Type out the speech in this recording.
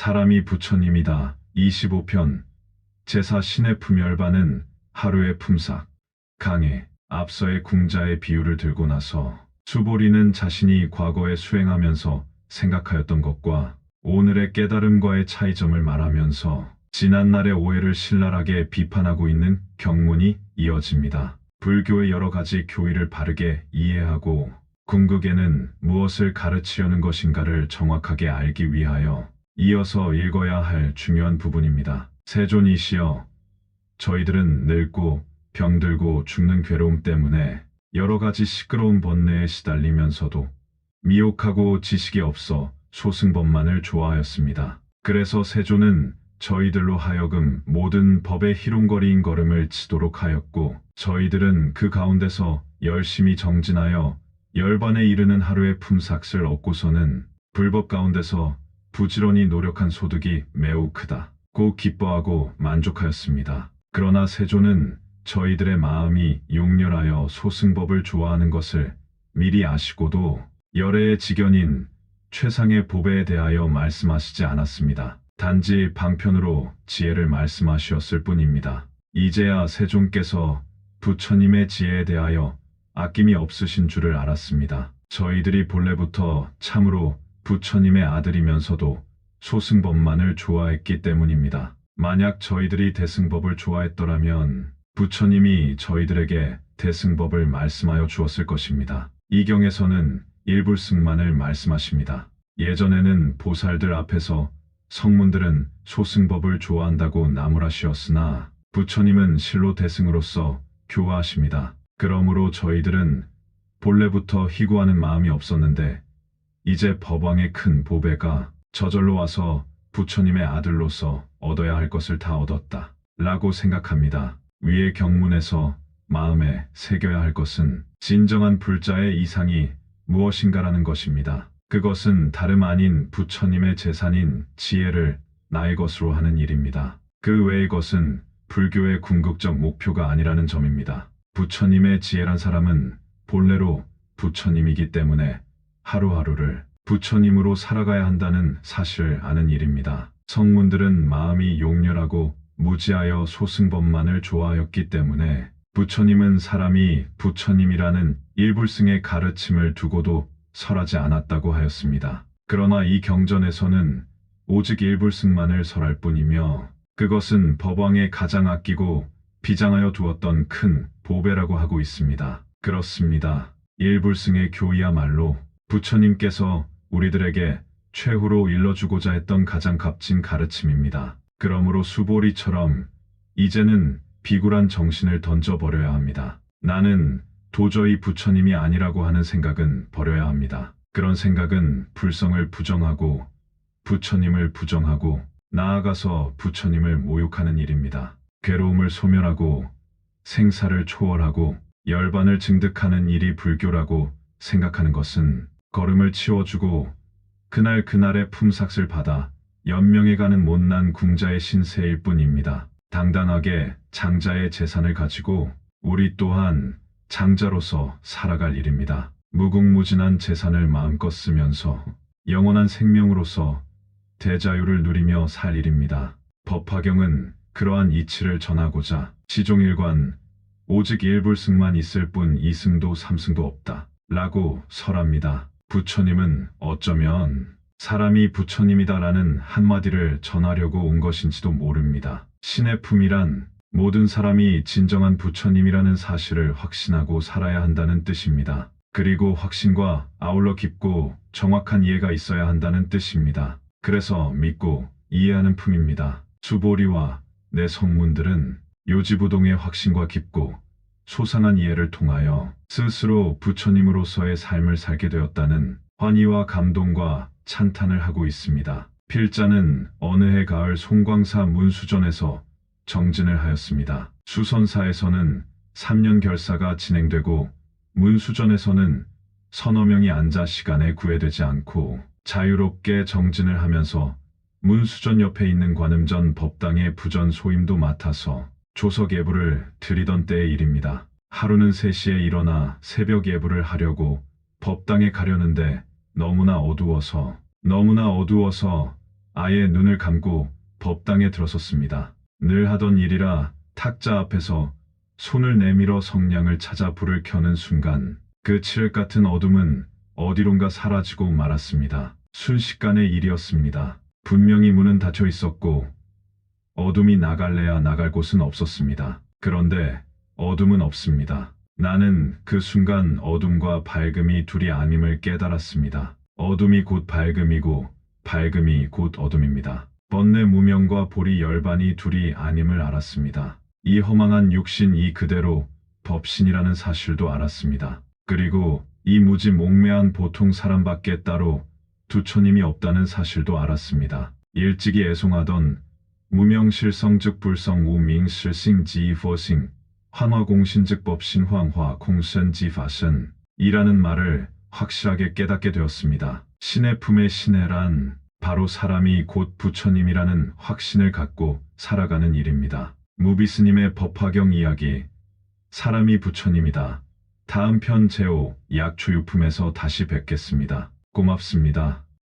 사람이 부처님이다. 25편 제사 신의 품열반은 하루의 품삯 강해 앞서의 궁자의 비유를 들고 나서 수보리는 자신이 과거에 수행하면서 생각하였던 것과 오늘의 깨달음과의 차이점을 말하면서 지난날의 오해를 신랄하게 비판하고 있는 경문이 이어집니다. 불교의 여러 가지 교의를 바르게 이해하고 궁극에는 무엇을 가르치려는 것인가를 정확하게 알기 위하여 이어서 읽어야 할 중요한 부분입니다. 세존이시여, 저희들은 늙고 병들고 죽는 괴로움 때문에 여러 가지 시끄러운 번뇌에 시달리면서도 미혹하고 지식이 없어 소승법만을 좋아하였습니다. 그래서 세존은 저희들로 하여금 모든 법의 희롱거리인 걸음을 치도록 하였고 저희들은 그 가운데서 열심히 정진하여 열반에 이르는 하루의 품삯을 얻고서는 불법 가운데서 부지런히 노력한 소득이 매우 크다. 고 기뻐하고 만족하였습니다. 그러나 세존은 저희들의 마음이 용렬하여 소승법을 좋아하는 것을 미리 아시고도 열애의 직연인 최상의 보배에 대하여 말씀하시지 않았습니다. 단지 방편으로 지혜를 말씀하셨을 뿐입니다. 이제야 세존께서 부처님의 지혜에 대하여 아낌이 없으신 줄을 알았습니다. 저희들이 본래부터 참으로 부처님의 아들이면서도 소승법만을 좋아했기 때문입니다. 만약 저희들이 대승법을 좋아했더라면 부처님이 저희들에게 대승법을 말씀하여 주었을 것입니다. 이 경에서는 일불승만을 말씀하십니다. 예전에는 보살들 앞에서 성문들은 소승법을 좋아한다고 나무라시었으나 부처님은 실로 대승으로서 교화하십니다. 그러므로 저희들은 본래부터 희구하는 마음이 없었는데 이제 법왕의 큰 보배가 저절로 와서 부처님의 아들로서 얻어야 할 것을 다 얻었다. 라고 생각합니다. 위의 경문에서 마음에 새겨야 할 것은 진정한 불자의 이상이 무엇인가라는 것입니다. 그것은 다름 아닌 부처님의 재산인 지혜를 나의 것으로 하는 일입니다. 그 외의 것은 불교의 궁극적 목표가 아니라는 점입니다. 부처님의 지혜란 사람은 본래로 부처님이기 때문에 하루하루를 부처님으로 살아가야 한다는 사실을 아는 일입니다. 성문들은 마음이 용렬하고 무지하여 소승법만을 좋아하였기 때문에 부처님은 사람이 부처님이라는 일불승의 가르침을 두고도 설하지 않았다고 하였습니다. 그러나 이 경전에서는 오직 일불승만을 설할 뿐이며 그것은 법왕에 가장 아끼고 비장하여 두었던 큰 보배라고 하고 있습니다. 그렇습니다. 일불승의 교이야말로 부처님께서 우리들에게 최후로 일러주고자 했던 가장 값진 가르침입니다. 그러므로 수보리처럼 이제는 비굴한 정신을 던져버려야 합니다. 나는 도저히 부처님이 아니라고 하는 생각은 버려야 합니다. 그런 생각은 불성을 부정하고 부처님을 부정하고 나아가서 부처님을 모욕하는 일입니다. 괴로움을 소멸하고 생사를 초월하고 열반을 증득하는 일이 불교라고 생각하는 것은 걸음을 치워주고 그날 그날의 품삯을 받아 연명해가는 못난 궁자의 신세일 뿐입니다. 당당하게 장자의 재산을 가지고 우리 또한 장자로서 살아갈 일입니다. 무궁무진한 재산을 마음껏 쓰면서 영원한 생명으로서 대자유를 누리며 살 일입니다. 법화경은 그러한 이치를 전하고자 시종일관 오직 일불승만 있을 뿐 이승도 삼승도 없다. 라고 설합니다. 부처님은 어쩌면 사람이 부처님이다라는 한마디를 전하려고 온 것인지도 모릅니다. 신의 품이란 모든 사람이 진정한 부처님이라는 사실을 확신하고 살아야 한다는 뜻입니다. 그리고 확신과 아울러 깊고 정확한 이해가 있어야 한다는 뜻입니다. 그래서 믿고 이해하는 품입니다. 수보리와 내 성문들은 요지부동의 확신과 깊고 소상한 이해를 통하여 스스로 부처님으로서의 삶을 살게 되었다는 환희와 감동과 찬탄을 하고 있습니다. 필자는 어느 해 가을 송광사 문수전에서 정진을 하였습니다. 수선사에서는 3년 결사가 진행되고 문수전에서는 서너 명이 앉아 시간에 구애되지 않고 자유롭게 정진을 하면서 문수전 옆에 있는 관음전 법당의 부전 소임도 맡아서 조석 예불을 드리던 때의 일입니다. 하루는 3시에 일어나 새벽 예불을 하려고 법당에 가려는데 너무나 어두워서 너무나 어두워서 아예 눈을 감고 법당에 들어섰습니다. 늘 하던 일이라 탁자 앞에서 손을 내밀어 성냥을 찾아 불을 켜는 순간 그 칠흑 같은 어둠은 어디론가 사라지고 말았습니다. 순식간의 일이었습니다. 분명히 문은 닫혀 있었고 어둠이 나갈래야 나갈 곳은 없었습니다. 그런데 어둠은 없습니다. 나는 그 순간 어둠과 밝음이 둘이 아님을 깨달았습니다. 어둠이 곧 밝음이고 밝음이 곧 어둠입니다. 번뇌 무명과 보리 열반이 둘이 아님을 알았습니다. 이 허망한 육신 이 그대로 법신이라는 사실도 알았습니다. 그리고 이 무지 몽매한 보통 사람밖에 따로 두처님이 없다는 사실도 알았습니다. 일찍이 애송하던 무명실성즉 불성 우밍실싱지이포싱 환화공신즉 법신황화 공선지파선 이라는 말을 확실하게 깨닫게 되었습니다. 신의 품의 신해란 바로 사람이 곧 부처님이라는 확신을 갖고 살아가는 일입니다. 무비스님의 법화경 이야기 사람이 부처님이다. 다음 편 제5 약초유품에서 다시 뵙겠습니다. 고맙습니다.